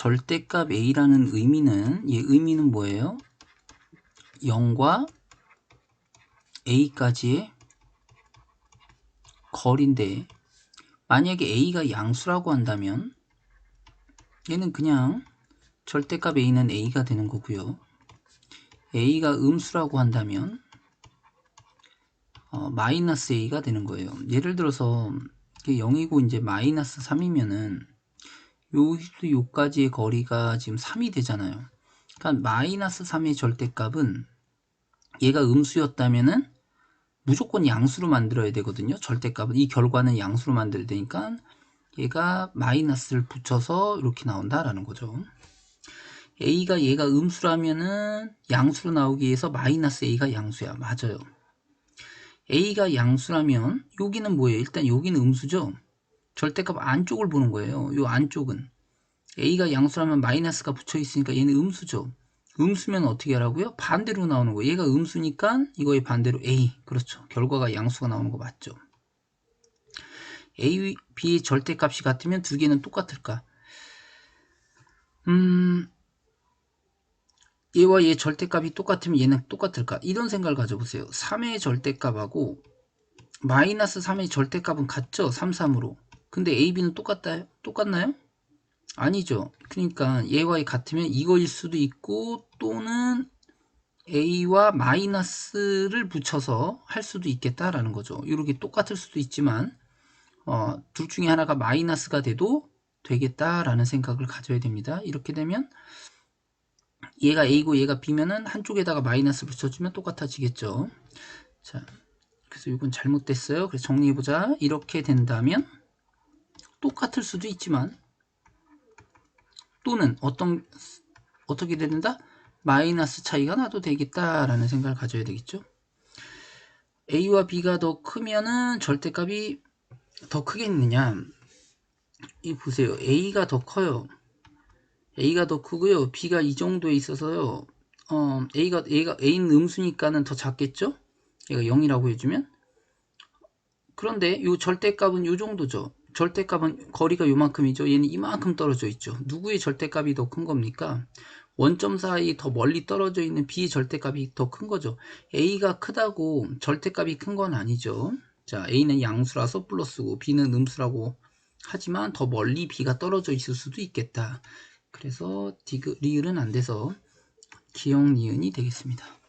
절대값 a라는 의미는 얘 의미는 뭐예요? 0과 a까지의 거리인데 만약에 a가 양수라고 한다면 얘는 그냥 절대값 a는 a가 되는 거고요. a가 음수라고 한다면 어, 마이너스 a가 되는 거예요. 예를 들어서 이게 0이고 이제 마이너스 3이면은 여기서 요까지의 거리가 지금 3이 되잖아요. 그러니까 마이너스 3의 절대값은 얘가 음수였다면은 무조건 양수로 만들어야 되거든요. 절대값은 이 결과는 양수로 만들어야 되니까 얘가 마이너스를 붙여서 이렇게 나온다라는 거죠. a가 얘가 음수라면은 양수로 나오기 위해서 마이너스 a가 양수야. 맞아요. a가 양수라면 여기는 뭐예요? 일단 여기는 음수죠. 절대값 안쪽을 보는 거예요. 요 안쪽은 a가 양수라면 마이너스가 붙여 있으니까 얘는 음수죠. 음수면 어떻게 하라고요? 반대로 나오는 거예요. 얘가 음수니까 이거의 반대로 a. 그렇죠. 결과가 양수가 나오는 거 맞죠. a, b의 절대값이 같으면 두 개는 똑같을까? 음, 얘와 얘 절대값이 똑같으면 얘는 똑같을까? 이런 생각을 가져보세요. 3의 절대값하고 마이너스 3의 절대값은 같죠? 3, 3으로. 근데 a, b는 똑같나요? 똑같나요? 아니죠. 그러니까 얘와 얘 같으면 이거일 수도 있고 또는 a와 마이너스를 붙여서 할 수도 있겠다라는 거죠. 이렇게 똑같을 수도 있지만 어, 둘 중에 하나가 마이너스가 돼도 되겠다라는 생각을 가져야 됩니다. 이렇게 되면 얘가 a고 얘가 b면은 한쪽에다가 마이너스 붙여주면 똑같아지겠죠. 자, 그래서 이건 잘못됐어요. 그래서 정리해보자. 이렇게 된다면 똑같을 수도 있지만 또는 어떤 어떻게 된다? 마이너스 차이가 나도 되겠다라는 생각을 가져야 되겠죠. a와 b가 더 크면은 절대값이 더 크겠느냐? 이 보세요. a가 더 커요. a가 더 크고요. b가 이 정도에 있어서요. 어, a가 a가 a는 음수니까는 더 작겠죠? 얘가 0이라고 해주면 그런데 이 절대값은 이 정도죠. 절대값은 거리가 요만큼이죠. 얘는 이만큼 떨어져 있죠. 누구의 절대값이 더 큰 겁니까? 원점 사이 더 멀리 떨어져 있는 B의 절대값이 더 큰 거죠. A가 크다고 절대값이 큰 건 아니죠. 자, A는 양수라서 플러스고 B는 음수라고 하지만 더 멀리 B가 떨어져 있을 수도 있겠다. 그래서 디그, 리을은 안 돼서 기억 니은이 되겠습니다.